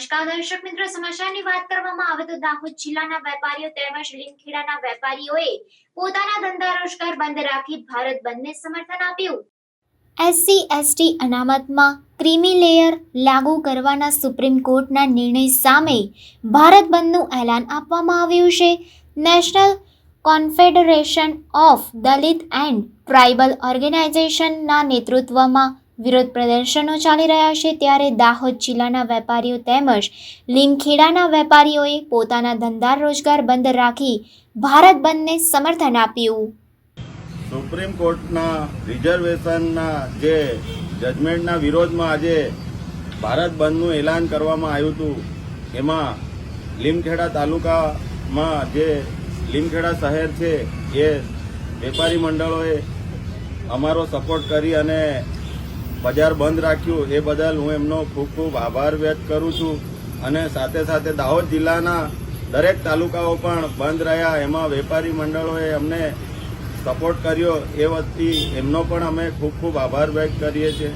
નમસ્કાર દર્શક મિત્રો, સમાચારની વાત કરવામાં આવે તો દાહોદ જિલ્લાના વેપારીઓ તેમજ લીમખેડાના વેપારીઓએ પોતાના ધંધા રોજગાર બંધ રાખી ભારત બંધને સમર્થન આપ્યું. એસસી, એસટી અનામતમાં ક્રીમી લેયર લાગુ કરવાના સુપ્રીમ કોર્ટના નિર્ણય સામે ભારત બંધનું એલાન આપવામાં આવ્યું છે. National confederation of Dalit and tribal ઓર્ગેનાઇઝેશનના નેતૃત્વમાં વિરોધ પ્રદર્શનો ચાલી રહ્યા છે ત્યારે દાહોદ જિલ્લાના વેપારીઓ તેમજ લીમખેડાના વેપારીઓએ પોતાના ધંધા રોજગાર બંધ રાખી ભારત બંધને સમર્થન આપ્યું. સુપ્રીમ કોર્ટના રિઝર્વેશનના જે જજમેન્ટના વિરોધમાં આજે ભારત બંધનું એલાન કરવામાં આવ્યું હતું, એમાં લીમખેડા તાલુકામાં જે લીમખેડા શહેર છે, એ વેપારી મંડળોએ અમારો સપોર્ટ કરી અને બજાર બંધ રાખ્યું. એ બદલ હું એમનો ખૂબ ખૂબ આભાર વ્યક્ત કરું છું. અને સાથે સાથે દાહોદ જિલ્લાના દરેક તાલુકાઓ પણ બંધ રહ્યા. એમાં વેપારી મંડળોએ અમને સપોર્ટ કર્યો. એ વખતે એમનો પણ અમે ખૂબ ખૂબ આભાર વ્યક્ત કરીએ છીએ.